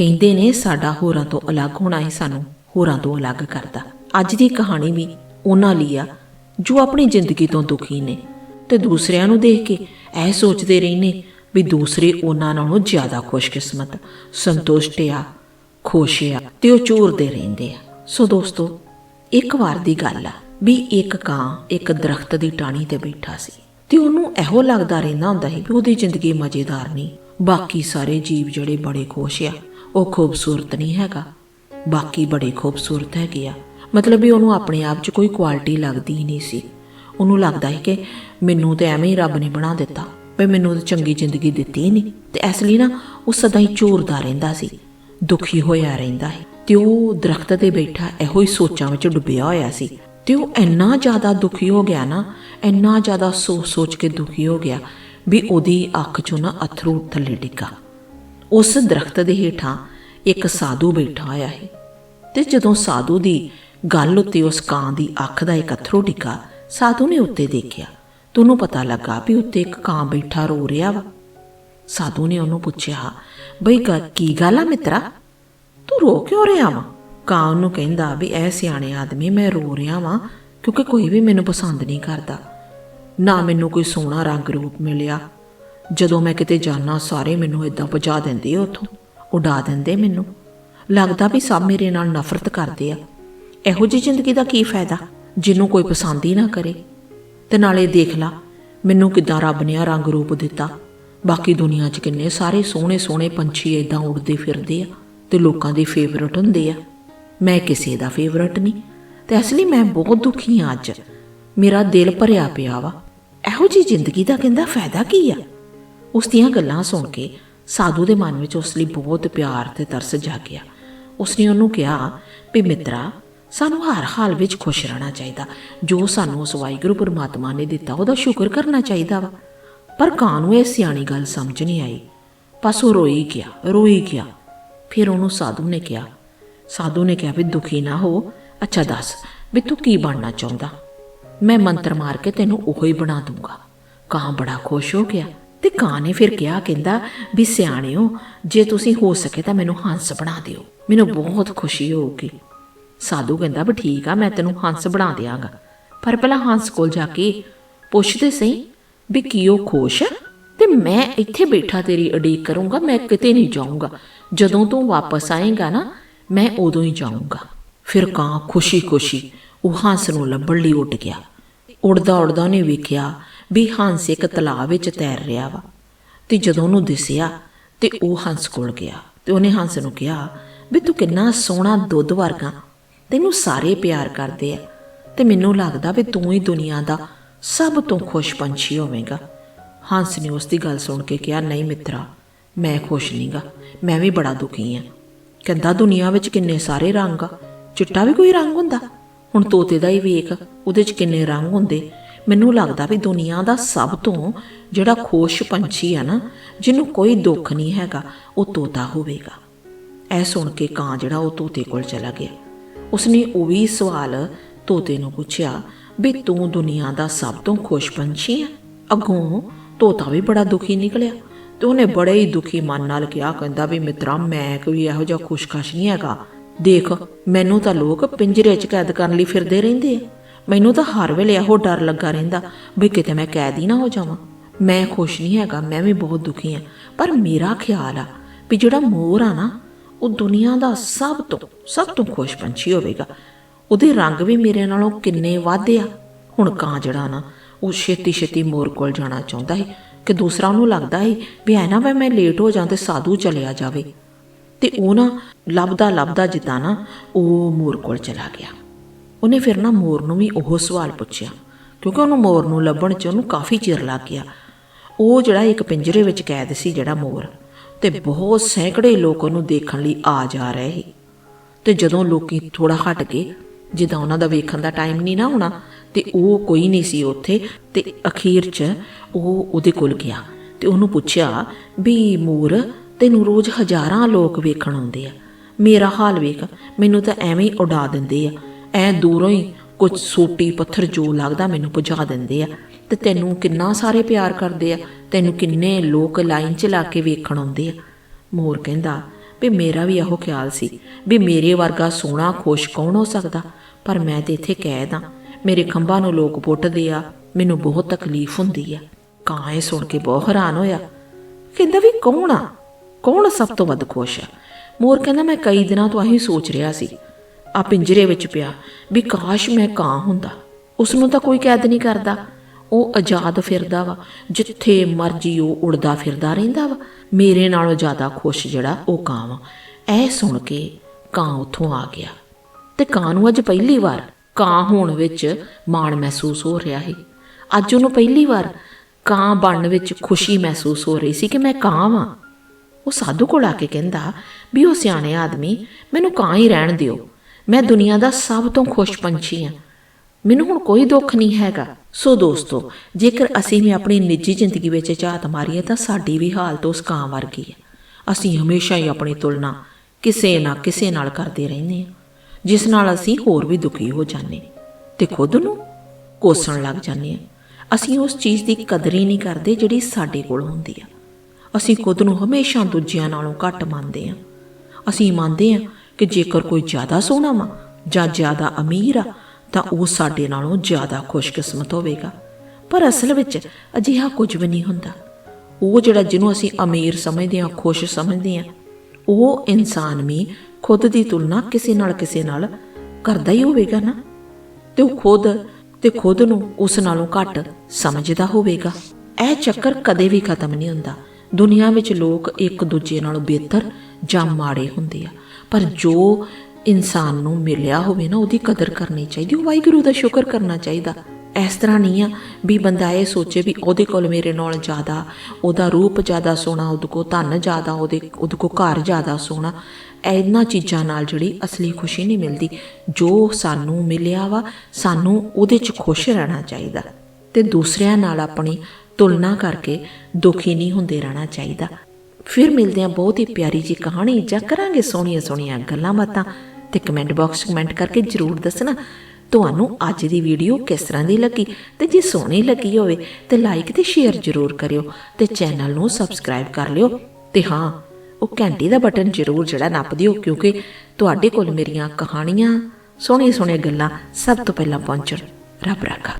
ਕਹਿੰਦੇ ਨੇ, ਸਾਡਾ ਹੋਰਾਂ ਤੋਂ ਅਲੱਗ ਹੋਣਾ ਹੀ ਸਾਨੂੰ, ਹੋਰਾਂ ਤੋਂ ਅਲੱਗ ਕਰਦਾ। ਅੱਜ ਦੀ ਕਹਾਣੀ ਵੀ ਉਹਨਾਂ ਲਈ ਆ, ਜੋ ਆਪਣੀ ਜ਼ਿੰਦਗੀ ਤੋਂ ਦੁਖੀ ਨੇ ਤੇ ਦੂਸਰਿਆਂ ਨੂੰ ਦੇਖ ਕੇ ਇਹ ਸੋਚਦੇ ਰਹਿੰਦੇ ਵੀ ਦੂਸਰੇ ਉਹਨਾਂ ਨਾਲੋਂ ਜ਼ਿਆਦਾ ਖੁਸ਼ਕਿਸਮਤ, ਸੰਤੁਸ਼ਟ ਆ, ਖੁਸ਼ ਆ ਤੇ ਉਹ ਚੂਰਦੇ ਰਹਿੰਦੇ ਆ। ਸੋ ਦੋਸਤੋ, ਇੱਕ ਵਾਰ ਦੀ ਗੱਲ ਆ ਵੀ ਇੱਕ ਕਾਂ, ਇੱਕ ਦਰਖਤ ਦੀ ਟਾਹਣੀ ਤੇ ਬੈਠਾ ਸੀ ਤੇ ਉਹਨੂੰ ਇਹੋ ਲੱਗਦਾ ਰਹਿੰਦਾ ਹੁੰਦਾ ਸੀ ਵੀ ਉਹਦੀ ਜ਼ਿੰਦਗੀ ਮਜ਼ੇਦਾਰ ਨਹੀਂ, ਬਾਕੀ ਸਾਰੇ ਜੀਵ ਜਿਹੜੇ ਬੜੇ ਖੁਸ਼ ਆ। ਉਹ ਖੂਬਸੂਰਤ ਨਹੀਂ ਹੈਗਾ। ਬਾਕੀ ਬੜੇ ਖੂਬਸੂਰਤ ਹੈਗੇ ਆ। ਮਤਲਬ ਵੀ ਉਹਨੂੰ ਆਪਣੇ ਆਪ 'ਚ ਕੋਈ ਕੁਆਲਿਟੀ ਲੱਗਦੀ ਹੀ ਨਹੀਂ ਸੀ। ਉਹਨੂੰ ਲੱਗਦਾ ਸੀ ਕਿ ਮੈਨੂੰ ਤੇ ਐਵੇਂ ਹੀ ਰੱਬ ਨੇ ਬਣਾ ਦਿੱਤਾ, ਵੀ ਮੈਨੂੰ ਤਾਂ ਚੰਗੀ ਜ਼ਿੰਦਗੀ ਦਿੱਤੀ ਹੀ ਨਹੀਂ। ਤੇ ਇਸ ਲਈ ਨਾ ਉਹ ਸਦਾ ਹੀ ਝੂਰਦਾ ਰਹਿੰਦਾ ਸੀ, ਦੁਖੀ ਹੋਇਆ ਰਹਿੰਦਾ ਹੈ ਤੇ ਉਹ ਦਰਖਤ ਤੇ ਬੈਠਾ ਇਹੋ ਹੀ ਸੋਚਾਂ ਵਿੱਚ ਡੁੱਬਿਆ ਹੋਇਆ ਸੀ। ਤੇ ਉਹ ਇੰਨਾ ਜ਼ਿਆਦਾ ਦੁਖੀ ਹੋ ਗਿਆ ਨਾ, ਇੰਨਾ ਜ਼ਿਆਦਾ ਸੋਚ ਸੋਚ ਕੇ ਦੁਖੀ ਹੋ ਗਿਆ, ਵੀ ਉਹਦੀ ਅੱਖ 'ਚੋਂ ਨਾ ਅਥਰੂ ਥੱਲੇ ਡਿੱਗਾ। ਉਸ ਦਰਖਤ ਦੇ ਹੇਠਾਂ ਇੱਕ ਸਾਧੂ ਬੈਠਾ ਹੋਇਆ ਹੈ ਤੇ ਜਦੋਂ ਸਾਧੂ ਦੀ ਗੱਲ ਉੱਤੇ ਉਸ ਕਾਂ ਦੀ ਅੱਖ ਦਾ ਇੱਕ ਅਥਰੂ ਡਿੱਗਾ ਸਾਧੂ ਨੇ ਉੱਤੇ ਦੇਖਿਆ ਤੇ ਪਤਾ ਲੱਗਾ ਵੀ ਉੱਤੇ ਇੱਕ ਕਾਂ ਬੈਠਾ ਰੋ ਰਿਹਾ ਵਾ। ਸਾਧੂ ਨੇ ਉਹਨੂੰ ਪੁੱਛਿਆ, ਬਈ ਗ- ਕੀ ਗੱਲ ਆ ਮਿੱਤਰਾ? ਤੂੰ ਰੋ ਕਿਉਂ ਰਿਹਾ ਵਾ? ਕਾਂ ਉਹਨੂੰ ਕਹਿੰਦਾ ਵੀ, ਐ ਸਿਆਣੇ ਆਦਮੀ, ਮੈਂ ਰੋ ਰਿਹਾ ਵਾਂ ਕਿਉਂਕਿ ਕੋਈ ਵੀ ਮੈਨੂੰ ਪਸੰਦ ਨਹੀਂ ਕਰਦਾ। ਨਾ ਮੈਨੂੰ ਕੋਈ ਸੋਹਣਾ ਰੰਗ ਰੂਪ ਮਿਲਿਆ ਜਦੋਂ ਮੈਂ ਕਿਤੇ ਜਾਣਾ ਸਾਰੇ ਮੈਨੂੰ ਇਦਾਂ ਪਹੁੰਚਾ ਦਿੰਦੇ ਆ ਉੱਥੋਂ, ਉਡਾ ਦਿੰਦੇ ਮੈਨੂੰ। ਲੱਗਦਾ ਵੀ ਸਭ ਮੇਰੇ ਨਾਲ ਨਫ਼ਰਤ ਕਰਦੇ ਆ। ਇਹੋ ਜਿਹੀ ਜ਼ਿੰਦਗੀ ਦਾ ਕੀ ਫਾਇਦਾ? ਜਿਹਨੂੰ ਕੋਈ ਪਸੰਦ ਹੀ ਨਾ ਕਰੇ। ਤੇ ਨਾਲੇ ਦੇਖ ਲਾ, ਮੈਨੂੰ ਕਿਦਾਂ ਰੱਬ ਨੇ ਆ ਰੰਗ ਰੂਪ ਦਿੱਤਾ। ਬਾਕੀ ਦੁਨੀਆ 'ਚ ਕਿੰਨੇ ਸਾਰੇ ਸੋਹਣੇ ਸੋਹਣੇ ਪੰਛੀ ਇਦਾਂ ਉੱਡਦੇ ਫਿਰਦੇ ਆ ਤੇ ਲੋਕਾਂ ਦੇ ਫੇਵਰਟ ਹੁੰਦੇ ਆ। ਮੈਂ ਕਿਸੇ ਦਾ ਫੇਵਰਟ ਨਹੀਂ। ਤੇ ਇਸ ਲਈ ਮੈਂ ਬਹੁਤ ਦੁਖੀ ਆ ਅੱਜ। ਮੇਰਾ ਦਿਲ ਭਰਿਆ ਪਿਆ ਵਾ। ਇਹੋ ਜੀ ਜ਼ਿੰਦਗੀ ਦਾ ਕਹਿੰਦਾ ਫਾਇਦਾ ਕੀ ਆ? ਉਸ ਦੀਆਂ ਗੱਲਾਂ ਸੁਣ ਕੇ ਸਾਧੂ ਦੇ ਮਨ ਵਿੱਚ ਉਸ ਲਈ ਬਹੁਤ ਪਿਆਰ ਤੇ ਤਰਸ ਜਾਗਿਆ। ਉਸਨੇ ਉਹਨੂੰ ਕਿਹਾ ਵੀ ਮਿੱਤਰਾ, ਸਾਨੂੰ ਹਰ ਹਾਲ ਵਿੱਚ ਖੁਸ਼ ਰਹਿਣਾ ਚਾਹੀਦਾ। ਜੋ ਸਾਨੂੰ ਉਸ ਵਾਹਿਗੁਰੂ ਪਰਮਾਤਮਾ ਨੇ ਦਿੱਤਾ, ਉਹਦਾ ਸ਼ੁਕਰ ਕਰਨਾ ਚਾਹੀਦਾ ਵਾ। ਪਰ ਕਾਂ ਨੂੰ ਇਹ ਸਿਆਣੀ ਗੱਲ ਸਮਝ ਨਹੀਂ ਆਈ? ਬਸ ਉਹ ਰੋਈ ਗਿਆ ਰੋਈ ਗਿਆ। ਫਿਰ ਉਹਨੂੰ ਸਾਧੂ ਨੇ ਕਿਹਾ, ਸਾਧੂ ਨੇ ਕਿਹਾ ਵੀ ਦੁਖੀ ਨਾ ਹੋ। ਅੱਛਾ ਦੱਸ ਵੀ ਤੂੰ ਕੀ ਬਣਨਾ ਚਾਹੁੰਦਾ? ਮੈਂ ਮੰਤਰ ਮਾਰ ਕੇ ਤੈਨੂੰ ਉਹੋ ਹੀ ਬਣਾ ਦੂੰਗਾ। ਕਾਂ ਬੜਾ ਖੁਸ਼ ਹੋ ਗਿਆ? ਤੇ ਕਾਂ ਨੇ ਫਿਰ ਕਿਹਾ, ਕਹਿੰਦਾ ਵੀ ਸਿਆਣਿਓ, ਜੇ ਤੁਸੀਂ ਹੋ ਸਕੇ ਤਾਂ ਮੈਨੂੰ ਹੰਸ ਬਣਾ ਦਿਓ। ਮੈਨੂੰ ਬਹੁਤ ਖੁਸ਼ੀ ਹੋਊਗੀ। ਸਾਧੂ ਕਹਿੰਦਾ ਵੀ ਠੀਕ ਆ, ਮੈਂ ਤੈਨੂੰ ਹੰਸ ਬਣਾ ਦਿਆਂਗਾ। ਪਰ ਪਹਿਲਾਂ ਹੰਸ ਕੋਲ ਜਾ ਕੇ ਪੁੱਛਦੇ ਸਹੀ ਵੀ ਕੀ ਉਹ ਖੁਸ਼ ਹੈ ਤੇ ਮੈਂ ਇੱਥੇ ਬੈਠਾ ਤੇਰੀ ਉਡੀਕ ਕਰੂੰਗਾ, ਮੈਂ ਕਿਤੇ ਨਹੀਂ ਜਾਊਂਗਾ। ਜਦੋਂ ਤੂੰ ਵਾਪਸ ਆਏਗਾ ਨਾ, ਮੈਂ ਉਦੋਂ ਹੀ ਜਾਊਂਗਾ। ਫਿਰ ਕਾਂ ਖੁਸ਼ੀ-ਖੁਸ਼ੀ ਉਹ ਹੰਸ ਨੂੰ ਲੱਭਣ ਲਈ ਉੱਡ ਗਿਆ। ਉੜਦਾ ਉੜਦਾ ਉਹਨੇ ਵੇਖਿਆ ਵੀ ਹੰਸ ਇੱਕ ਤਲਾਅ ਵਿੱਚ ਤੈਰ ਰਿਹਾ ਵਾ। ਤੇ ਜਦੋਂ ਉਹਨੂੰ ਦਿਸਿਆ ਤੇ ਉਹ ਹੰਸ ਕੋਲ ਗਿਆ ਤੇ ਉਹਨੇ ਹੰਸ ਨੂੰ ਕਿਹਾ, ਵੀ ਤੂੰ ਕਿੰਨਾ ਸੋਹਣਾ ਦੁੱਧ ਵਰਗਾ, ਤੈਨੂੰ ਸਾਰੇ ਪਿਆਰ ਕਰਦੇ ਆ। ਤੇ ਮੈਨੂੰ ਲੱਗਦਾ ਵੀ ਤੂੰ ਹੀ ਦੁਨੀਆ ਦਾ ਸਭ ਤੋਂ ਖੁਸ਼ ਪੰਛੀ ਹੋਵੇਂਗਾ। ਹੰਸ ਨੇ ਉਸ ਦੀ ਗੱਲ ਸੁਣ ਕੇ ਕਿਹਾ, ਨਹੀਂ ਮਿੱਤਰਾ, ਮੈਂ ਖੁਸ਼ ਨਹੀਂਗਾ, ਮੈਂ ਵੀ ਬੜਾ ਦੁਖੀ ਆ। ਕਹਿੰਦਾ, ਦੁਨੀਆ ਵਿੱਚ ਕਿੰਨੇ ਸਾਰੇ ਰੰਗ ਆ, ਚਿੱਟਾ ਵੀ ਕੋਈ ਰੰਗ ਹੁੰਦਾ? ਹੁਣ ਤੋਤੇ ਦਾ ਹੀ ਵੇਖ, ਉਹਦੇ 'ਚ ਕਿੰਨੇ ਰੰਗ ਹੁੰਦੇ? ਮੈਨੂੰ ਲੱਗਦਾ ਵੀ ਦੁਨੀਆ ਦਾ ਸਭ ਤੋਂ ਜਿਹੜਾ ਖੁਸ਼ ਪੰਛੀ ਆ ਨਾ, ਜਿਹਨੂੰ ਕੋਈ ਦੁੱਖ ਨਹੀਂ ਹੈਗਾ, ਉਹ ਤੋਤਾ ਹੋਵੇਗਾ। ਇਹ ਸੁਣ ਕੇ ਕਾਂ ਜਿਹੜਾ ਉਹ ਤੋਤੇ ਕੋਲ ਚਲਾ ਗਿਆ। ਉਸਨੇ ਉਹ ਵੀ ਸਵਾਲ ਤੋਤੇ ਨੂੰ ਪੁੱਛਿਆ ਵੀ ਤੂੰ ਦੁਨੀਆ ਦਾ ਸਭ ਤੋਂ ਖੁਸ਼ ਪੰਛੀ ਹੈ ਅੱਗੋਂ ਤੋਤਾ ਵੀ ਬੜਾ ਦੁਖੀ ਨਿਕਲਿਆ ਤੇ ਉਹਨੇ ਬੜੇ ਹੀ ਦੁਖੀ ਮਨ ਨਾਲ ਕਿਹਾ, ਕਹਿੰਦਾ ਵੀ ਮਿੱਤਰਾ, ਮੈਂ ਕੋਈ ਇਹੋ ਜਿਹਾ ਖੁਸ਼ਖਸ਼ ਨਹੀਂ ਹੈਗਾ। ਦੇਖ, ਮੈਨੂੰ ਤਾਂ ਲੋਕ ਪਿੰਜਰੇ 'ਚ ਕੈਦ ਕਰਨ ਲਈ ਫਿਰਦੇ ਰਹਿੰਦੇ ਆ। ਮੈਨੂੰ ਤਾਂ ਹਰ ਵੇਲੇ ਇਹੋ ਡਰ ਲੱਗਾ ਰਹਿੰਦਾ ਵੀ ਕਿਤੇ ਮੈਂ ਕੈਦੀ ਨਾ ਹੋ ਜਾਵਾਂ। ਮੈਂ ਖੁਸ਼ ਨਹੀਂ ਹੈਗਾ, ਮੈਂ ਵੀ ਬਹੁਤ ਦੁਖੀ ਹਾਂ। ਪਰ ਮੇਰਾ ਖਿਆਲ ਆ ਵੀ ਜਿਹੜਾ ਮੋਰ ਆ ਨਾ, ਉਹ ਦੁਨੀਆ ਦਾ ਸਭ ਤੋਂ ਸਭ ਤੋਂ ਖੁਸ਼ ਪੰਛੀ ਹੋਵੇਗਾ। ਉਹਦੇ ਰੰਗ ਵੀ ਮੇਰੇ ਨਾਲੋਂ ਕਿੰਨੇ ਵਾਧੇ ਆ। ਹੁਣ ਕਾਂ ਜਿਹੜਾ ਨਾ, ਉਹ ਛੇਤੀ ਛੇਤੀ ਮੋਰ ਕੋਲ ਜਾਣਾ ਚਾਹੁੰਦਾ ਹੈ ਕਿ ਦੂਸਰਾ ਉਹਨੂੰ ਲੱਗਦਾ ਹੈ ਵੀ ਐ ਨਾ ਵੇ ਮੈਂ ਲੇਟ ਹੋ ਜਾਂ ਤੇ ਸਾਧੂ ਚਲਿਆ ਜਾਵੇ। ਤੇ ਉਹ ਨਾ ਲੱਭਦਾ ਲੱਭਦਾ ਜਿੱਦਾਂ ਨਾ ਉਹ ਮੋਰ ਕੋਲ ਚਲਾ ਗਿਆ। ਉਹਨੇ ਫਿਰ ਨਾ ਮੋਰ ਨੂੰ ਵੀ ਉਹ ਸਵਾਲ ਪੁੱਛਿਆ, ਕਿਉਂਕਿ ਉਹਨੂੰ ਮੋਰ ਨੂੰ ਲੱਭਣ 'ਚ ਉਹਨੂੰ ਕਾਫੀ ਚਿਰ ਲੱਗ ਗਿਆ। ਉਹ ਜਿਹੜਾ ਇੱਕ ਪਿੰਜਰੇ ਵਿੱਚ ਕੈਦ ਸੀ ਜਿਹੜਾ ਮੋਰ, ਤੇ ਬਹੁਤ ਸੈਂਕੜੇ ਲੋਕ ਉਹਨੂੰ ਦੇਖਣ ਲਈ ਆ ਜਾ ਰਹੇ ਸੀ। ਤੇ ਜਦੋਂ ਲੋਕੀ ਥੋੜਾ ਹਟ ਗਏ, ਜਿੱਦਾਂ ਉਹਨਾਂ ਦਾ ਵੇਖਣ ਦਾ ਟਾਈਮ ਨਹੀਂ ਨਾ ਹੋਣਾ, ਤੇ ਉਹ ਕੋਈ ਨਹੀਂ ਸੀ ਉੱਥੇ, ਤੇ ਅਖੀਰ 'ਚ ਉਹ ਉਹਦੇ ਕੋਲ ਗਿਆ ਤੇ ਉਹਨੂੰ ਪੁੱਛਿਆ ਵੀ ਮੋਰ, ਤੈਨੂੰ ਰੋਜ਼ ਹਜ਼ਾਰਾਂ ਲੋਕ ਵੇਖਣ ਆਉਂਦੇ ਆ। ਮੇਰਾ ਹਾਲ ਵੇਖ, ਮੈਨੂੰ ਤਾਂ ਐਵੇਂ ਹੀ ਉਡਾ ਦਿੰਦੇ ਆ। ਐ ਦੂਰੋਂ ਹੀ ਕੁਝ ਸੋਟੀ ਪੱਥਰ ਜੋ ਲੱਗਦਾ ਮੈਨੂੰ ਪੁਜਾ ਦਿੰਦੇ ਆ। ਤੇ ਤੈਨੂੰ ਕਿੰਨਾ ਸਾਰੇ ਪਿਆਰ ਕਰਦੇ ਆ, ਤੈਨੂੰ ਕਿੰਨੇ ਲੋਕ ਲਾਈਨ 'ਚ ਲਾ ਕੇ ਵੇਖਣ ਆਉਂਦੇ ਆ। ਮੋਰ ਕਹਿੰਦਾ, ਵੀ ਮੇਰਾ ਵੀ ਇਹੋ ਖਿਆਲ ਸੀ ਵੀ ਮੇਰੇ ਵਰਗਾ ਸੋਹਣਾ, ਖੁਸ਼ ਕੌਣ ਹੋ ਸਕਦਾ? ਪਰ ਮੈਂ ਤੇ ਇੱਥੇ ਕੈਦ ਹਾਂ ਮੇਰੇ ਖੰਭਾਂ ਨੂੰ ਲੋਕ ਪੁੱਟਦੇ ਆ, ਮੈਨੂੰ ਬਹੁਤ ਤਕਲੀਫ ਹੁੰਦੀ ਆ। ਕਾਂ ਇਹ ਸੁਣ ਕੇ ਬਹੁਤ ਹੈਰਾਨ ਹੋਇਆ। ਕਹਿੰਦਾ, ਵੀ ਕੌਣ ਆ? ਕੌਣ ਸਭ ਤੋਂ ਵੱਧ ਖੁਸ਼ ਆ? ਮੋਰ ਕਹਿੰਦਾ, ਮੈਂ ਕਈ ਦਿਨਾਂ ਤੋਂ ਆਹੀ ਸੋਚ ਰਿਹਾ ਸੀ ਆ ਪਿੰਜਰੇ ਵਿੱਚ ਪਿਆ ਵੀ ਕਾਸ਼ ਮੈਂ ਕਾਂ ਹੁੰਦਾ। ਉਸ ਨੂੰ ਤਾਂ ਕੋਈ ਕੈਦ ਨਹੀਂ ਕਰਦਾ। ਉਹ ਆਜ਼ਾਦ ਫਿਰਦਾ ਵਾ, ਜਿੱਥੇ ਮਰਜ਼ੀ ਉਹ ਉੜਦਾ ਫਿਰਦਾ ਰਹਿੰਦਾ ਵਾ। ਮੇਰੇ ਨਾਲੋਂ ਜ਼ਿਆਦਾ ਖੁਸ਼ ਜਿਹੜਾ ਉਹ ਕਾਂ ਵਾ। ਇਹ ਸੁਣ ਕੇ ਕਾਂ ਉੱਥੋਂ ਆ ਗਿਆ। ਤੇ ਕਾਂ ਨੂੰ ਅੱਜ ਪਹਿਲੀ ਵਾਰ ਕਾਂ ਹੋਣ ਵਿੱਚ ਮਾਣ ਮਹਿਸੂਸ ਹੋ ਰਿਹਾ ਸੀ। ਅੱਜ ਉਹਨੂੰ ਪਹਿਲੀ ਵਾਰ ਕਾਂ ਬਣਨ ਵਿੱਚ ਖੁਸ਼ੀ ਮਹਿਸੂਸ ਹੋ ਰਹੀ ਸੀ ਕਿ ਮੈਂ ਕਾਂ ਵਾਂ। ਉਹ ਸਾਧੂ ਕੋਲ ਆ ਕੇ ਕਹਿੰਦਾ, ਵੀ ਉਹ ਸਿਆਣੇ ਆਦਮੀ, ਮੈਨੂੰ ਕਾਂ ਹੀ ਰਹਿਣ ਦਿਓ। ਮੈਂ ਦੁਨੀਆ ਦਾ ਸਭ ਤੋਂ ਖੁਸ਼ ਪੰਛੀ ਹਾਂ। ਮੈਨੂੰ ਹੁਣ ਕੋਈ ਦੁੱਖ ਨਹੀਂ ਹੈਗਾ। ਸੋ ਦੋਸਤੋ, ਜੇਕਰ ਅਸੀਂ ਵੀ ਆਪਣੀ ਨਿੱਜੀ ਜ਼ਿੰਦਗੀ ਵਿੱਚ ਝਾਤ ਮਾਰੀਏ, ਤਾਂ ਸਾਡੀ ਵੀ ਹਾਲਤ ਉਸ ਕਾਂ ਵਰਗੀ ਹੈ। ਅਸੀਂ ਹਮੇਸ਼ਾ ਹੀ ਆਪਣੀ ਤੁਲਨਾ ਕਿਸੇ ਨਾ ਕਿਸੇ ਨਾਲ ਕਰਦੇ ਰਹਿੰਦੇ ਹਾਂ, ਜਿਸ ਨਾਲ ਅਸੀਂ ਹੋਰ ਵੀ ਦੁਖੀ ਹੋ ਜਾਂਦੇ ਹਾਂ ਤੇ ਖੁਦ ਨੂੰ ਕੋਸਣ ਲੱਗ ਜਾਂਦੇ ਹਾਂ। ਅਸੀਂ ਉਸ ਚੀਜ਼ ਦੀ ਕਦਰ ਹੀ ਨਹੀਂ ਕਰਦੇ ਜਿਹੜੀ ਸਾਡੇ ਕੋਲ ਹੁੰਦੀ ਆ। ਅਸੀਂ ਖੁਦ ਨੂੰ ਹਮੇਸ਼ਾ ਦੂਜਿਆਂ ਨਾਲੋਂ ਘੱਟ ਮੰਨਦੇ ਹਾਂ। ਅਸੀਂ ਮੰਨਦੇ ਹਾਂ ਕਿ ਜੇਕਰ ਕੋਈ ਜ਼ਿਆਦਾ ਸੋਹਣਾ ਵਾ ਜਾਂ ਜ਼ਿਆਦਾ ਅਮੀਰ ਆ, ਤਾਂ ਉਹ ਸਾਡੇ ਨਾਲੋਂ ਜ਼ਿਆਦਾ ਖੁਸ਼ਕਿਸਮਤ ਹੋਵੇਗਾ। ਪਰ ਅਸਲ ਵਿੱਚ ਅਜਿਹਾ ਕੁਝ ਵੀ ਨਹੀਂ ਹੁੰਦਾ। ਉਹ ਜਿਹੜਾ ਜਿਹਨੂੰ ਅਸੀਂ ਅਮੀਰ ਸਮਝਦੇ ਹਾਂ, ਖੁਸ਼ ਸਮਝਦੇ ਹਾਂ, ਉਹ ਇਨਸਾਨ ਵੀ ਖੁਦ ਦੀ ਤੁਲਨਾ ਕਿਸੇ ਨਾਲ ਕਿਸੇ ਨਾਲ ਕਰਦਾ ਹੀ ਹੋਵੇਗਾ ਨਾ। ਤੇ ਉਹ ਖੁਦ ਤੇ ਖੁਦ ਨੂੰ ਉਸ ਨਾਲੋਂ ਘੱਟ ਸਮਝਦਾ ਹੋਵੇਗਾ। ਇਹ ਚੱਕਰ ਕਦੇ ਵੀ ਖਤਮ ਨਹੀਂ ਹੁੰਦਾ। ਦੁਨੀਆ ਵਿੱਚ ਲੋਕ ਇੱਕ ਦੂਜੇ ਨਾਲੋਂ ਬਿਹਤਰ ਜਾਂ ਮਾੜੇ ਹੁੰਦੇ ਆ। ਪਰ ਜੋ ਇਨਸਾਨ ਨੂੰ ਮਿਲਿਆ ਹੋਵੇ ਨਾ, ਉਹਦੀ ਕਦਰ ਕਰਨੀ ਚਾਹੀਦੀ, ਉਹ ਵਾਹਿਗੁਰੂ ਦਾ ਸ਼ੁਕਰ ਕਰਨਾ ਚਾਹੀਦਾ। ਇਸ ਤਰ੍ਹਾਂ ਨਹੀਂ ਆ ਵੀ ਬੰਦਾ ਇਹ ਸੋਚੇ ਵੀ ਉਹਦੇ ਕੋਲ ਮੇਰੇ ਨਾਲ ਜ਼ਿਆਦਾ, ਉਹਦਾ ਰੂਪ ਜ਼ਿਆਦਾ ਸੋਹਣਾ, ਉਹਦੇ ਕੋਲ ਧਨ ਜ਼ਿਆਦਾ, ਉਹਦੇ ਉਹਦੇ ਕੋਲ ਘਰ ਜ਼ਿਆਦਾ ਸੋਹਣਾ, ਇਹਨਾਂ ਚੀਜ਼ਾਂ ਨਾਲ ਜਿਹੜੀ ਅਸਲੀ ਖੁਸ਼ੀ ਨਹੀਂ ਮਿਲਦੀ। ਜੋ ਸਾਨੂੰ ਮਿਲਿਆ ਵਾ, ਸਾਨੂੰ ਉਹਦੇ 'ਚ ਖੁਸ਼ ਰਹਿਣਾ ਚਾਹੀਦਾ। ਤੇ ਦੂਸਰਿਆਂ ਨਾਲ ਆਪਣੀ ਤੁਲਨਾ ਕਰਕੇ ਦੁਖੀ ਨਹੀਂ ਹੁੰਦੇ ਰਹਿਣਾ ਚਾਹੀਦਾ। ਫਿਰ ਮਿਲਦੇ ਹਾਂ ਬਹੁਤ ਹੀ ਪਿਆਰੀ ਜੀ ਕਹਾਣੀ ਜਾਂ ਕਰਾਂਗੇ ਸੋਹਣੀਆਂ ਸੋਹਣੀਆਂ ਗੱਲਾਂ ਬਾਤਾਂ ਤੇ ਕਮੈਂਟ ਬਾਕਸ ਕਮੈਂਟ ਕਰਕੇ ਜਰੂਰ ਦੱਸਣਾ। ਤੁਹਾਨੂੰ ਅੱਜ ਦੀ ਵੀਡੀਓ ਕਿਸ ਤਰ੍ਹਾਂ ਦੀ ਲੱਗੀ ਤੇ ਜੇ ਸੋਹਣੀ ਲੱਗੀ ਹੋਵੇ ਤੇ ਲਾਈਕ ਤੇ ਸ਼ੇਅਰ ਜਰੂਰ ਕਰਿਓ ਤੇ ਚੈਨਲ ਨੂੰ ਸਬਸਕ੍ਰਾਈਬ ਕਰ ਲਿਓ। ਤੇ ਹਾਂ, ਉਹ ਘੰਟੀ ਦਾ ਬਟਨ ਜਰੂਰ ਜਿਹੜਾ ਨੱਪ ਦਿਓ ਕਿਉਂਕਿ ਤੁਹਾਡੇ ਕੋਲ ਮੇਰੀਆਂ ਕਹਾਣੀਆਂ, ਸੋਹਣੀਆਂ ਸੋਹਣੀਆਂ ਗੱਲਾਂ ਸਭ ਤੋਂ ਪਹਿਲਾਂ ਪਹੁੰਚਣ। ਰੱਬ ਰਾਖਾ।